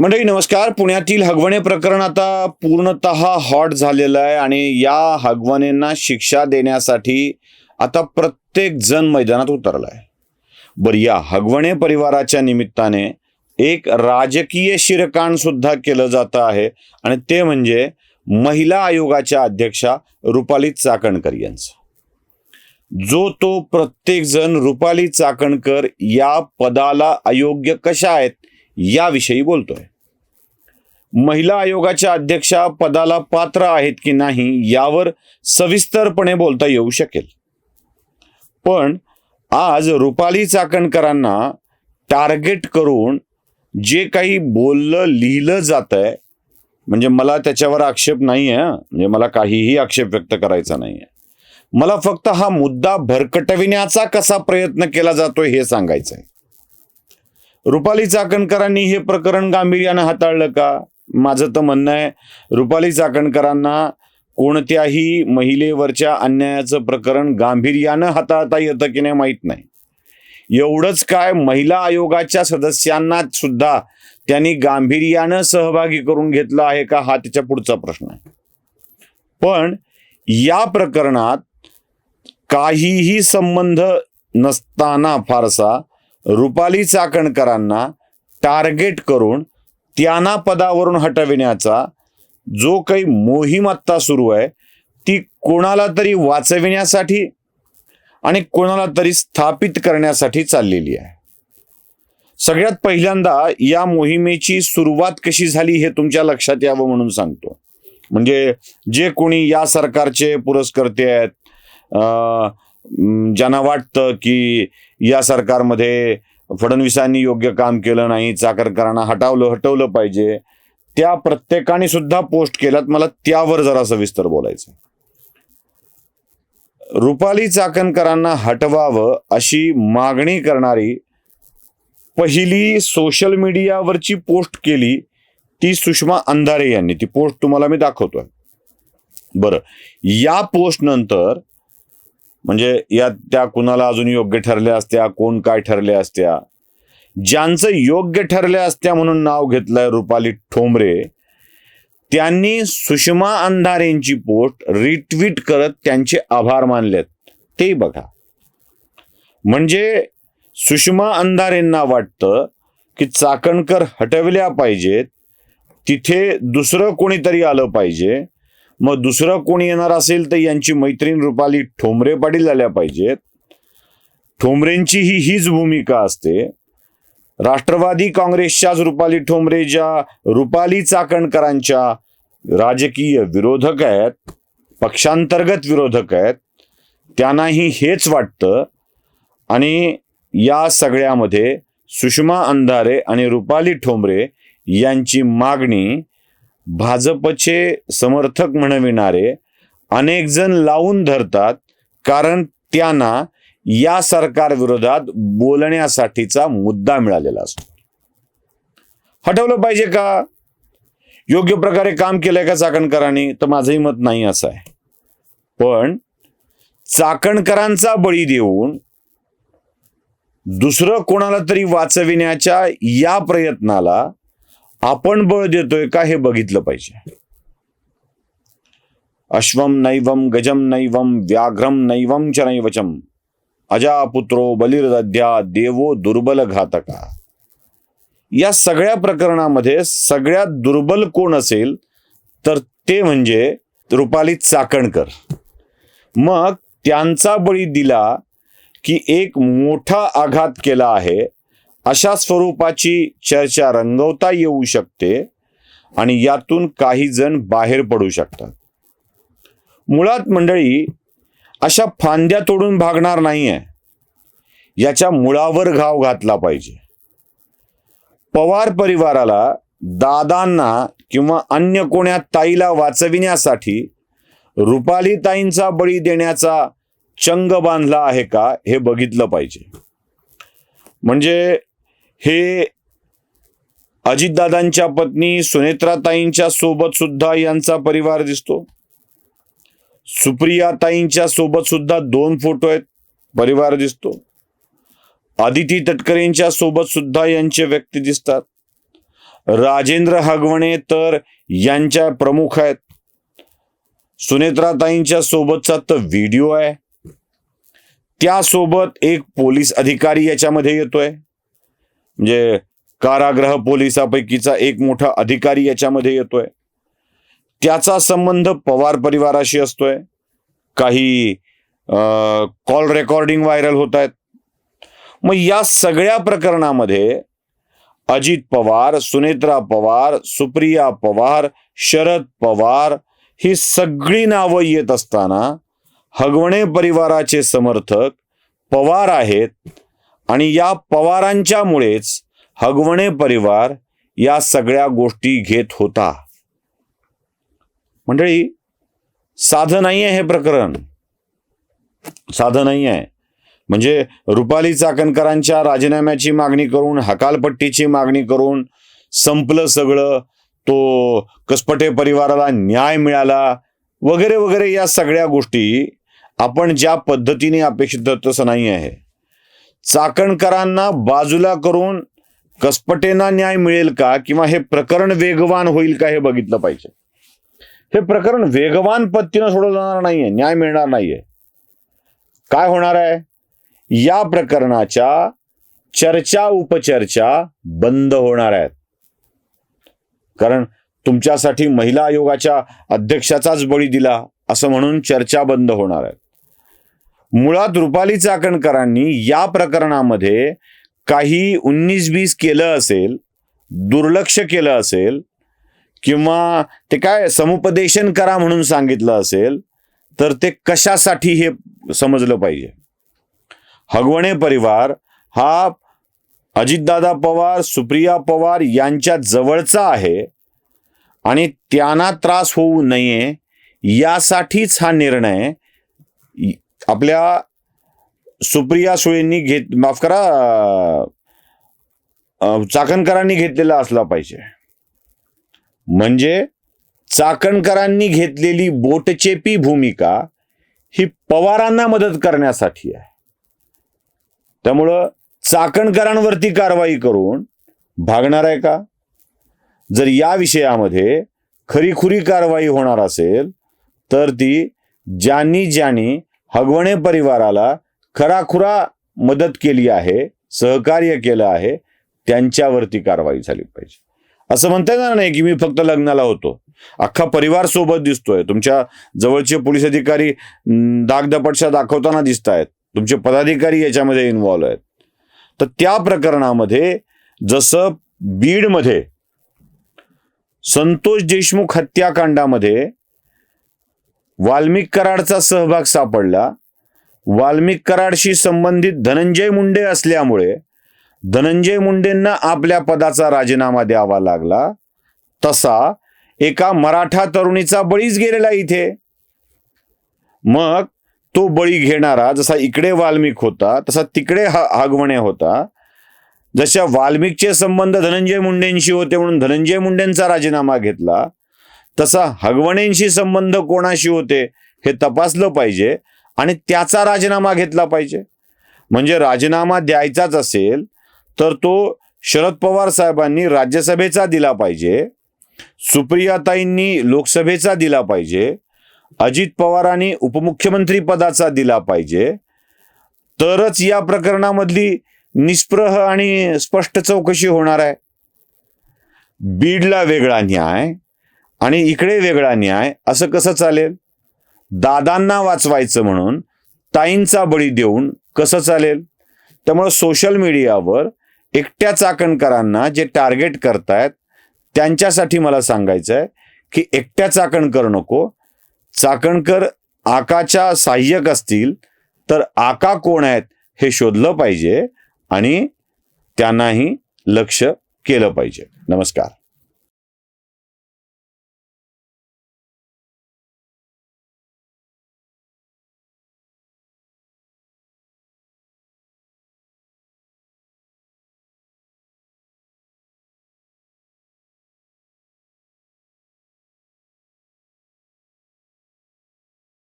मंडळी नमस्कार. पुण्यातील हगवणे प्रकरण आता पूर्णतः हॉट झालेलं आहे आणि या हगवणेंना शिक्षा देण्यासाठी आता प्रत्येक जण मैदानात उतरला आहे बरं या हगवणे परिवाराच्या निमित्ताने एक राजकीय शिरकाण सुद्धा केलं जातं आहे आणि ते म्हणजे महिला आयोगाच्या अध्यक्षा रुपाली चाकणकर यांचं. जो तो प्रत्येक जण रुपाली चाकणकर या पदाला अयोग्य कशा आहेत याविषयी बोलतोय. महिला आयोगाच्या अध्यक्षा पदाला पात्र आहेत की नाही यावर सविस्तरपणे बोलता येऊ शकेल. पण आज रुपाली चाकणकरांना टार्गेट करून जे काही बोललं लिहिलं जात आहे म्हणजे मला त्याच्यावर आक्षेप नाही आहे म्हणजे मला काहीही आक्षेप व्यक्त करायचा नाही आहे मला फक्त हा मुद्दा भरकटविण्याचा कसा प्रयत्न केला जातोय हे सांगायचं आहे रुपाली चाकणकरांनी हे प्रकरण गांभीर्यानं हाताळलं का? माझं तर म्हणणं आहे रुपाली चाकणकरांना कोणत्याही महिलेवरच्या अन्यायाचं प्रकरण गांभीर्यानं हाताळता येतं की नाही माहीत नाही. एवढंच काय महिला आयोगाच्या सदस्यांना सुद्धा त्यांनी गांभीर्यानं सहभागी करून घेतलं आहे का हा त्याच्या पुढचा प्रश्न आहे. पण या प्रकरणात काहीही संबंध नसताना फारसा रुपाली चाकणकरांना टार्गेट करून त्यांना पदावरून हटविण्याचा जो काही मोहीम आत्ता सुरू आहे ती कोणाला तरी वाचविण्यासाठी आणि कोणाला तरी स्थापित करण्यासाठी चाललेली आहे. सगळ्यात पहिल्यांदा या मोहिमेची सुरुवात कशी झाली हे तुमच्या लक्षात यावं म्हणून सांगतो. म्हणजे जे कोणी या सरकारचे पुरस्कर्ते आहेत अं, ज्यांना वाटतं की या सरकारमध्ये फडणवीसांनी योग्य काम केलं नाही चाकरकरांना हटावलं हटवलं पाहिजे. त्या प्रत्येकाने सुद्धा पोस्ट केल्यात. मला त्यावर जरा सविस्तर बोलायचं रुपाली चाकणकरांना हटवावं अशी मागणी करणारी पहिली सोशल मीडियावरची पोस्ट केली ती सुषमा अंधारे यांनी. ती पोस्ट तुम्हाला मी दाखवतोय. बरं. या पोस्ट नंतर म्हणजे या त्या कुणाला अजून योग्य ठरल्या असत्या? कोण काय ठरल्या असत्या? ज्यांचं योग्य ठरल्या असत्या म्हणून नाव घेतलंय रुपाली ठोंबरे त्यांनी सुषमा अंधारेंची पोस्ट रिट्विट करत त्यांचे आभार मानलेत. ते बघा. म्हणजे सुषमा अंधारेंना वाटतं की चाकणकर हटवल्या पाहिजेत तिथे दुसरं कोणीतरी आलं पाहिजे मग दुसरं कोणी येणार असेल तर यांची मैत्रीण रुपाली ठोंबरे पाटील झाल्या पाहिजेत. ठोंबरेंची ही हीच भूमिका असते. राष्ट्रवादी काँग्रेसच्याच रुपाली ठोंबरे ज्या रुपाली चाकणकरांच्या राजकीय विरोधक आहेत पक्षांतर्गत विरोधक आहेत त्यांनाही हेच वाटतं. आणि या सगळ्यामध्ये सुषमा अंधारे आणि रुपाली ठोंबरे यांची मागणी भाजपचे समर्थक म्हणविणारे अनेक जण लावून धरतात कारण त्यांना या सरकार विरोधात बोलण्यासाठीचा मुद्दा मिळालेला असतो. हटवलं पाहिजे का? योग्य प्रकारे काम केलंय का चाकणकरांनी? तर माझंही मत नाही असं आहे. पण चाकणकरांचा बळी देऊन दुसरं कोणाला तरी वाचविण्याच्या या प्रयत्नाला आपण बळ देतोय का हे बघितलं पाहिजे. अश्वम नैवम गजम नैवम व्याघ्रम नैवम च नैवचम। अजापुत्रो बलिरद्या देवो दुर्बल घातका या सगळ्या प्रकरणामध्ये सगळ्यात दुर्बल कोण असेल तर ते म्हणजे रुपाली चाकणकर. मग त्यांचा बळी दिला की एक मोठा आघात केला आहे अशा स्वरूपाची चर्चा रंगवता येऊ शकते आणि यातून काही जण बाहेर पडू शकतात. मुळात मंडळी अशा फांद्या तोडून भागणार नाहीये. याच्या मुळावर घाव घातला पाहिजे. पवार परिवाराला दादांना किंवा अन्य कोण्या ताईला वाचविण्यासाठी रुपाली ताईंचा बळी देण्याचा चंग बांधला आहे का हे बघितलं पाहिजे. म्हणजे हे अजितदादांच्या पत्नी सुनेत्राताईंच्या सोबत सुद्धा यांचा परिवार दिसतो. सुप्रियाताईंच्या सोबत सुद्धा दोन फोटो आहेत परिवार दिसतो. आदिती तटकरेंच्या सोबत सुद्धा यांचे व्यक्ती दिसतात. राजेंद्र हगवणे तर यांच्या प्रमुख आहेत. सुनेत्राताईंच्या सोबतचा तर व्हिडिओ आहे. त्यासोबत एक पोलीस अधिकारी याच्यामध्ये येतोय. म्हणजे कारागृह पोलिसापैकीचा एक मोठा अधिकारी याच्यामध्ये येतोय. त्याचा संबंध पवार परिवाराशी असतोय. काही कॉल रेकॉर्डिंग व्हायरल होत आहेत मग या सगळ्या प्रकरणामध्ये अजित पवार सुनेत्रा पवार सुप्रिया पवार शरद पवार ही सगळी नावं येत असताना हगवणे परिवाराचे समर्थक पवार आहेत. आणि या पवारांच्यामुळेच हगवणे परिवार या सगळ्या गोष्टी घेत होता. मंडळी साधं नाही आहे हे प्रकरण. साधं नाही आहे म्हणजे रुपाली चाकणकरांच्या राजीनाम्याची मागणी करून हकालपट्टीची मागणी करून संपलं सगळं तो कसपटे परिवाराला न्याय मिळाला वगैरे वगैरे या सगळ्या गोष्टी आपण ज्या पद्धतीने अपेक्षित तसं नाही आहे चाकणकरांना बाजूला करून कसपटेना न्याय मिळेल का? किंवा हे प्रकरण वेगवान होईल का हे बघितलं पाहिजे. हे प्रकरण वेगवान पद्धतीनं सोडवलं जाणार नाहीये न्याय मिळणार नाहीये. काय होणार आहे? या प्रकरणाच्या चर्चा उपचर्चा बंद होणार आहेत. कारण तुमच्यासाठी महिला आयोगाच्या अध्यक्षाचाच बळी दिला असं म्हणून चर्चा बंद होणार आहेत मुळात रुपाली चाकणकरांनी या प्रकरणामध्ये काही उन्नीस बीस केलं असेल दुर्लक्ष केलं असेल किंवा ते काय समुपदेशन करा म्हणून सांगितलं असेल तर ते कशासाठी हे समजलं पाहिजे? हगवणे परिवार हा अजितदादा पवार सुप्रिया पवार यांच्या जवळचा आहे आणि त्यांना त्रास होऊ नये यासाठीच हा निर्णय आपल्या सुप्रिया सुळेंनी घेत माफ करा चाकणकरांनी घेतलेला असला पाहिजे. म्हणजे चाकणकरांनी घेतलेली बोटचेपी भूमिका ही पवारांना मदत करण्यासाठी आहे. त्यामुळं चाकणकरांवरती कारवाई करून भागणार आहे का? जर या विषयामध्ये खरीखुरी कारवाई होणार असेल तर ती ज्यांनी ज्यांनी हगवणे परिवाराला खराखुरा मदत केली आहे सहकार्य केलं आहे त्यांच्यावरती कारवाई झाली पाहिजे. असं म्हणता येणार नाही की मी फक्त लग्नाला होतो. अख्खा परिवार सोबत दिसतोय. तुमच्या जवळचे पोलीस अधिकारी दागदपटशा दाखवताना दिसत आहेत तुमचे पदाधिकारी याच्यामध्ये इन्व्हॉल्व आहेत. तर त्या प्रकरणामध्ये जसं बीडमध्ये संतोष देशमुख हत्याकांडामध्ये वाल्मिक कराडचा सहभाग सापडला. वाल्मिक कराडशी संबंधित धनंजय मुंडे असल्यामुळे धनंजय मुंडेंना आपल्या पदाचा राजीनामा द्यावा लागला. तसा एका मराठा तरुणीचा बळीच गेलेला इथे. मग तो बळी घेणारा जसा इकडे वाल्मिक होता तसा तिकडे हा हागवणे होता. जशा वाल्मिकचे संबंध धनंजय मुंडेंशी होते म्हणून धनंजय मुंडेंचा राजीनामा घेतला तसा हगवणेंशी संबंध कोणाशी होते हे तपासलं पाहिजे आणि त्याचा राजीनामा घेतला पाहिजे. म्हणजे राजीनामा द्यायचाच असेल तर तो शरद पवार साहेबांनी राज्यसभेचा दिला पाहिजे सुप्रियाताईंनी लोकसभेचा दिला पाहिजे अजित पवारांनी उपमुख्यमंत्री पदाचा दिला पाहिजे तरच या प्रकरणामधली निष्प्रह आणि स्पष्ट चौकशी होणार आहे. बीडला वेगळा न्याय आणि इकडे वेगळा न्याय. असं कसं चालेल? दादांना वाचवायचं म्हणून ताईंचा बळी देऊन कसं चालेल? त्यामुळं सोशल मीडियावर एकट्या चाकणकरांना जे टार्गेट करतायत त्यांच्यासाठी मला सांगायचं आहे की एकट्या चाकणकर नको. चाकणकर आकाच्या सहाय्यक असतील तर आका कोण आहेत हे शोधलं पाहिजे आणि त्यांनाही लक्ष केलं पाहिजे. नमस्कार.